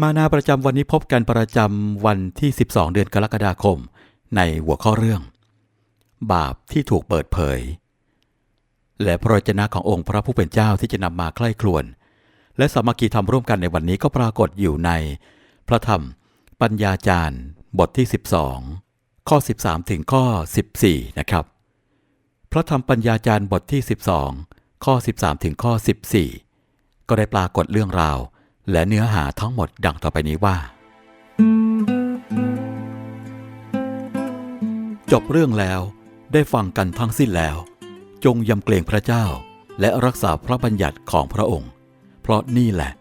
มานาประจำวันนี้พบกันประจำวันที่ 12 เดือนกรกฎาคม ในหัวข้อเรื่อง บาปที่ถูกเปิดเผย และพระวจนะขององค์พระผู้เป็นเจ้าที่จะนำมาใคร่ครวญและสามัคคีทำร่วมกันในวันนี้ก็ปรากฏอยู่ใน พระธรรม ปัญญาจารย์ บทที่ 12 ข้อ 13 ถึงข้อ 14 นะครับ พระธรรมปัญญาจารย์บทที่ 12 ข้อ 13 ถึงข้อ 14 ก็ได้ปรากฏเรื่องราว และเนื้อหาทั้งหมดดังต่อไปนี้ว่า จบเรื่องแล้วได้ฟังกันทั้งสิ้นแล้ว จงยำเกรงพระเจ้า และรักษาพระบัญญัติของพระองค์ เพราะนี่แหละ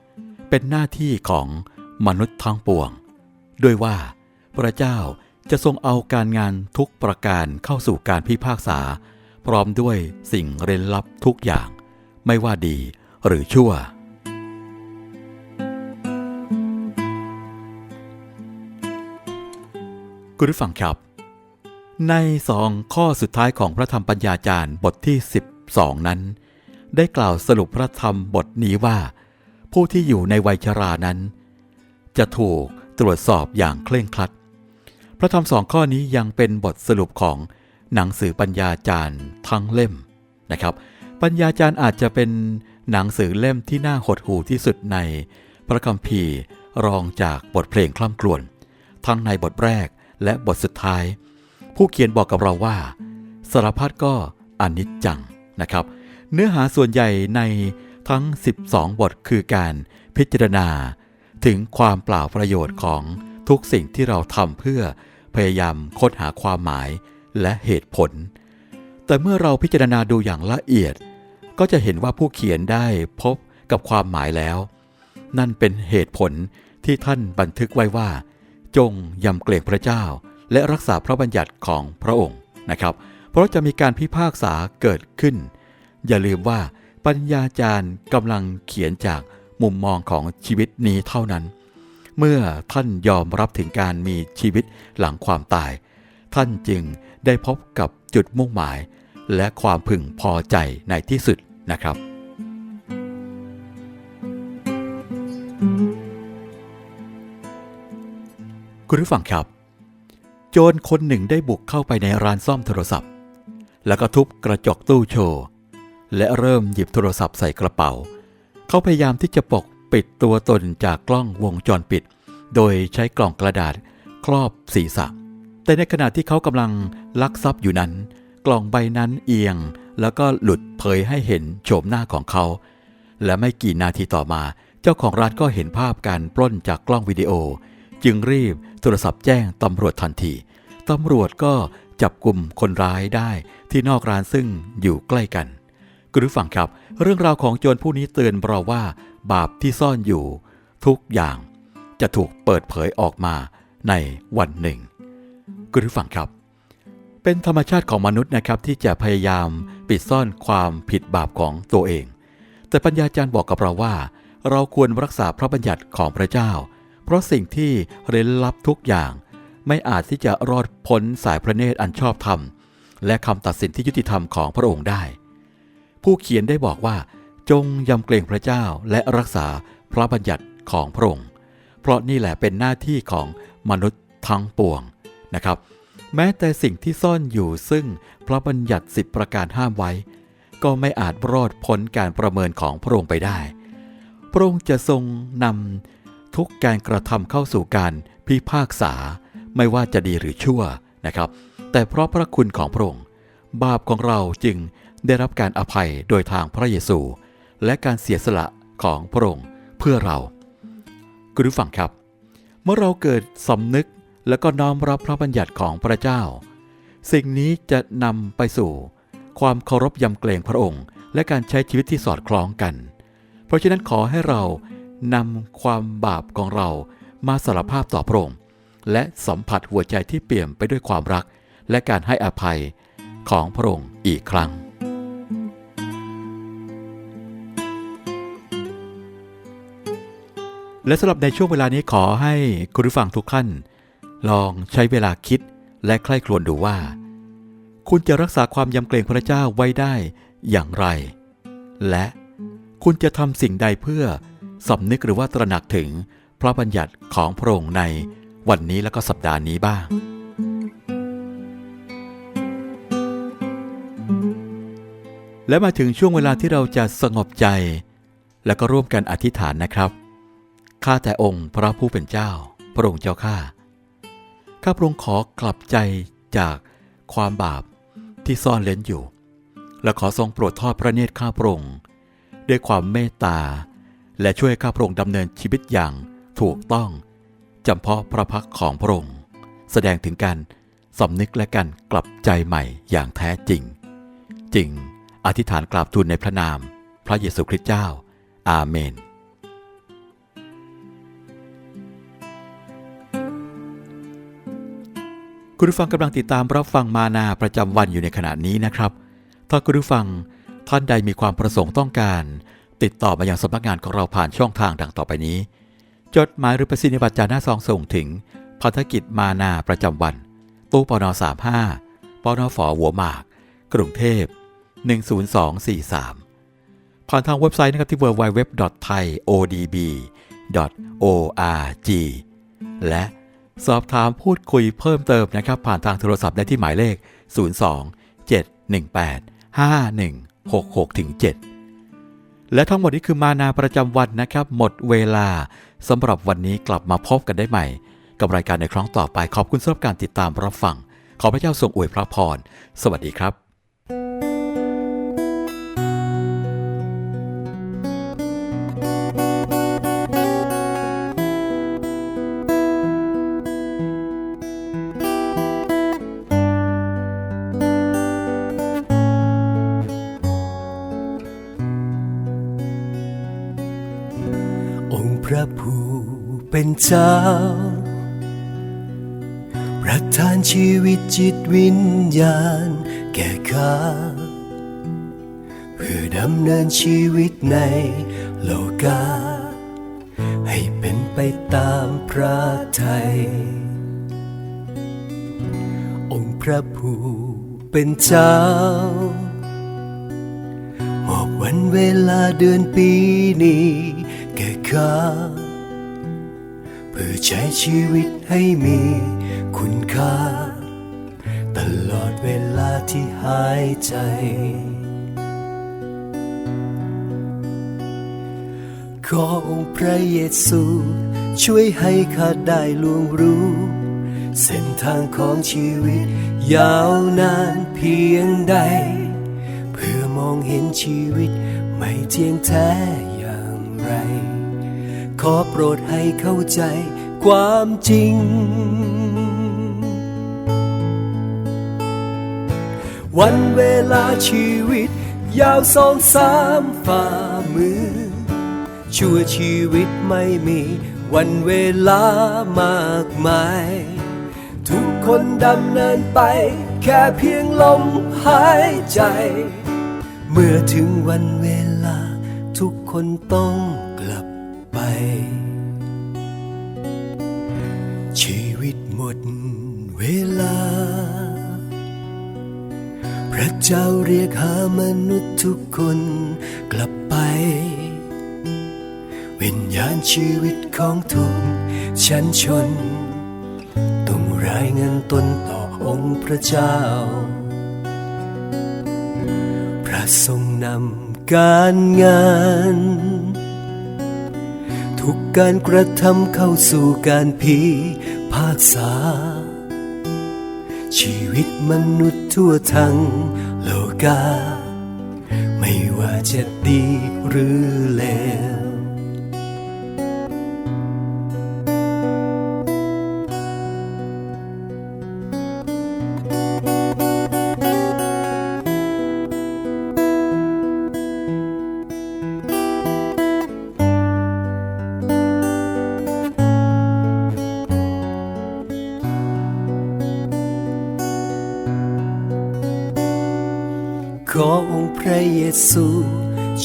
เป็นหน้าที่ของมนุษย์ทั้งปวง ด้วยว่า พระเจ้าจะทรงเอาการงานทุกประการเข้าสู่การพิพากษา พร้อมด้วยสิ่งเร้นลับทุกอย่าง ไม่ว่าดีหรือชั่ว คุณผู้ฟังครับ ในสองข้อสุดท้ายของพระธรรมปัญญาจารย์บทที่ 12 นั้น ได้กล่าวสรุปพระธรรมบทนี้ว่า ผู้ที่อยู่ในวัยชรานั้น จะถูกตรวจสอบอย่างเคร่งครัด พระธรรมสองข้อนี้ยังเป็นบทสรุปของหนังสือปัญญาจารย์ทั้งเล่มนะครับ ปัญญาจารย์อาจจะเป็นหนังสือเล่มที่น่าหดหู่ที่สุดในพระคัมภีร์รองจากบทเพลงคล่ำกลวนทั้งในบทแรก และบทสุดท้าย ผู้เขียนบอกกับเราว่า สารพัดก็อนิจจังนะครับ เนื้อหาส่วนใหญ่ในทั้ง 12 บทคือการพิจารณา ถึงความเปล่าประโยชน์ของทุกสิ่งที่เราทำเพื่อพยายามค้นหาความหมายและเหตุผล แต่เมื่อเราพิจารณาดูอย่างละเอียด ก็จะเห็นว่าผู้เขียนได้พบกับความหมายแล้ว นั่นเป็นเหตุผลที่ท่านบันทึกไว้ว่า จงยำเกรงพระเจ้า และรักษาพระบัญญัติของพระองค์นะครับ เพราะจะมีการพิพากษาเกิดขึ้น อย่าลืมว่าปัญญาจารย์กำลังเขียนจากมุมมองของชีวิตนี้เท่านั้น เมื่อท่านยอมรับถึงการมีชีวิตหลังความตาย ท่านจึงได้พบกับจุดมุ่งหมาย และความพึงพอใจในที่สุดนะครับ คุณผู้ฟังครับ โจรคนหนึ่งได้บุกเข้าไปในร้านซ่อมโทรศัพท์ แล้วก็ทุบกระจกตู้โชว์ และเริ่มหยิบโทรศัพท์ใส่กระเป๋า เขาพยายามที่จะปกปิดตัวตนจากกล้องวงจรปิด โดยใช้กล่องกระดาษครอบศีรษะ แต่ในขณะที่เขากำลังลักทรัพย์อยู่นั้น กล่องใบนั้นเอียง แล้วก็หลุดเผยให้เห็นโฉมหน้าของเขา และไม่กี่นาทีต่อมา เจ้าของร้านก็เห็นภาพการปล้นจากกล้องวิดีโอ จึงรีบโทรศัพท์แจ้งตำรวจทันทีตำรวจก็จับกลุ่มคนร้ายได้ที่นอกร้านซึ่งอยู่ใกล้กันคุณผู้ฟังครับ เรื่องราวของโจรผู้นี้เตือนเราว่า บาปที่ซ่อนอยู่ ทุกอย่างจะถูกเปิดเผยออกมาในวันหนึ่งคุณผู้ฟังครับ เป็นธรรมชาติของมนุษย์นะครับที่จะพยายามปิดซ่อนความผิดบาปของตัวเอง แต่ปัญญาจารย์บอกกับเราว่า เราควรรักษาพระบัญญัติของพระเจ้า ราะสิ่งที่เร้นลับทุกอย่าง ไม่อาจที่จะรอดพ้นสายพระเนตรอันชอบธรรม และคำตัดสินที่ยุติธรรมของพระองค์ได้ ผู้เขียนได้บอกว่า จงยำเกรงพระเจ้าและรักษาพระบัญญัติของพระองค์ เพราะนี่แหละเป็นหน้าที่ของมนุษย์ทั้งปวงนะครับ แม้แต่สิ่งที่ซ่อนอยู่ซึ่งพระบัญญัติสิบประการห้ามไว้ ก็ไม่อาจรอดพ้นการประเมินของพระองค์ไปได้ พระองค์จะทรงนำ ทุกการกระทำเข้าสู่การพิพากษา ไม่ว่าจะดีหรือชั่วนะครับ แต่เพราะพระคุณของพระองค์ บาปของเราจึงได้รับการอภัยโดยทางพระเยซู และการเสียสละของพระองค์เพื่อเราคุณผู้ฟังครับ เมื่อเราเกิดสำนึกและก็น้อมรับพระบัญญัติของพระเจ้า สิ่งนี้จะนำไปสู่ ความเคารพยำเกรงพระองค์ และการใช้ชีวิตที่สอดคล้องกัน เพราะฉะนั้นขอให้เรา นำความบาปของเรามาสารภาพต่อพระองค์และสัมผัสหัวใจที่เปี่ยมไปด้วยความรัก และการให้อภัยของพระองค์อีกครั้ง และสำหรับในช่วงเวลานี้ขอให้คุณผู้ฟังทุกท่าน ลองใช้เวลาคิดและใคร่ครวญดูว่า คุณจะรักษาความยำเกรงพระเจ้าไว้ได้อย่างไร และคุณจะทำสิ่งใดเพื่อ สำนึกหรือว่าตระหนักถึงพระบัญญัติของพระองค์ในวันนี้และก็สัปดาห์นี้บ้าง และมาถึงช่วงเวลาที่เราจะสงบใจ และก็ร่วมกันอธิษฐานนะครับ ข้าแต่องค์พระผู้เป็นเจ้า พระองค์เจ้าข้า ข้าพระองค์ขอกลับใจจากความบาปที่ซ่อนเล้นอยู่ และขอทรงโปรดทอดพระเนตรข้าพระองค์ด้วยความเมตตา และช่วยข้าพระองค์ดำเนินชีวิตอย่างถูกต้องจำเพาะพระพักของพระองค์ แสดงถึงการสำนึกและการกลับใจใหม่อย่างแท้จริง จริงอธิษฐานกราบทูลในพระนาม พระเยซูคริสต์เจ้า อาเมน คุณผู้ฟังกำลังติดตามรับฟังมานาประจำวันอยู่ในขณะนี้นะครับ ถ้าคุณผู้ฟังท่านใดมีความประสงค์ต้องการ ติดต่อมาอยังสำนักงานของเราผ่านช่องทางดังต่อไปนี้ จดหมายหรือประสิทธิบัตรจาหน้าซองส่งถึงพันธกิจมานาประจำวัน ตู้ปน35ปนฝหัวหมาก กรุงเทพ 10243 ผ่านทางเว็บไซต์นะครับที่ www.thaiodb.org และสอบถามพูดคุยเพิ่มเติมนะครับ ผ่านทางโทรศัพท์ได้ที่หมายเลข 02 718 5166ถึง7 และทั้งหมดนี้คือมานาประจำวันนะครับ หมดเวลาสำหรับวันนี้กลับมาพบกันได้ใหม่ กับรายการในครั้งต่อไปขอบคุณสำหรับการติดตามรับฟัง ขอพระเจ้าทรงอวยพระพร สวัสดีครับ เป็นเจ้า ประทานชีวิตจิตวิญญาณแก่ข้าเพื่อดำเนินชีวิตในโลกา ให้เป็นไปตามพระทัยองค์พระผู้เป็นเจ้า มอบวันเวลาเดือนปีนี้แก่ข้า พื่อใช้ชีวิตให้มีคุณค่า ตลอดเวลาที่หายใจ ขอองค์พระเยซู ช่วยให้ข้าได้ล่วงรู้ เส้นทางของชีวิต ยาวนานเพียงใด เพื่อมองเห็นชีวิตไม่เที่ยงแท้ ขอโปรดให้เข้าใจความจริง วันเวลาชีวิต ยาวสองสามฝ่ามือ ชั่วชีวิตไม่มีวันเวลามากมาย ทุกคนดำเนินไป แค่เพียงลมหายใจ เมื่อถึงวันเวลาทุกคนต้อง ชีวิตหมดเวลา พระเจ้าเรียกหามนุษย์ทุกคนกลับไป วิญญาณชีวิตของทุกชั้นชน ต้องรายงานตนต่อองค์พระเจ้า พระทรงนำการงาน ทุกการกระทำเข้าสู่การพิพากษา ชีวิตมนุษย์ทั่วทั้งโลกา ไม่ว่าจะดีหรือเลว พระเยซู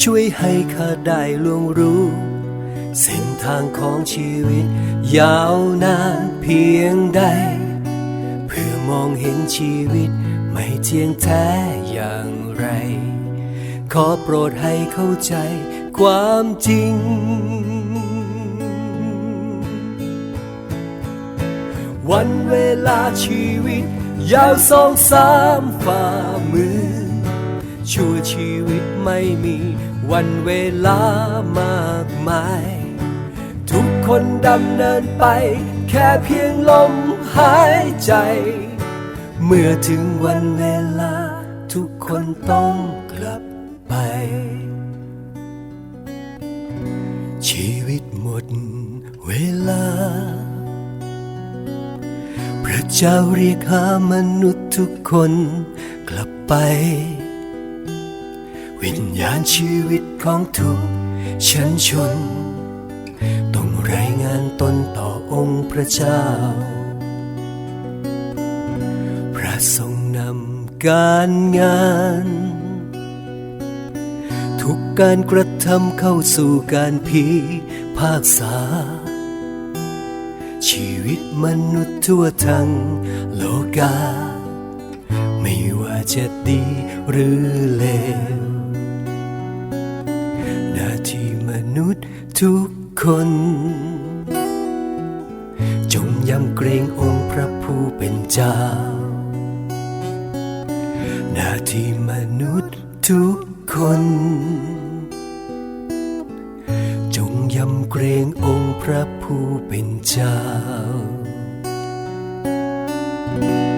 ช่วยให้ข้าได้ล่วงรู้ เส้นทางของชีวิต ยาวนานเพียงใด เพื่อมองเห็นชีวิตไม่เที่ยงแท้อย่างไร ขอโปรดให้เข้าใจความจริง วันเวลาชีวิต ยาวสองสามฝ่ามือ ชั่วชีวิตไม่มีวันเวลามากมาย ทุกคนดำเนินไป แค่เพียงลมหายใจ เมื่อถึงวันเวลา ทุกคนต้องกลับไป ชีวิตหมดเวลา พระเจ้าเรียกหามนุษย์ทุกคนกลับไป วิญญาณชีวิตของทุกชั้นชน ต้องรายงานตนต่อองค์พระเจ้า พระทรงนำการงาน ทุกการกระทำเข้าสู่การพิพากษา ชีวิตมนุษย์ทั่วทั้งโลกา ไม่ว่าจะดีหรือเลว ทุกคน จงยำเกรงองค์พระผู้เป็นเจ้า หน้าที่มนุษย์ทุกคน จงยำเกรงองค์พระผู้เป็นเจ้า thank you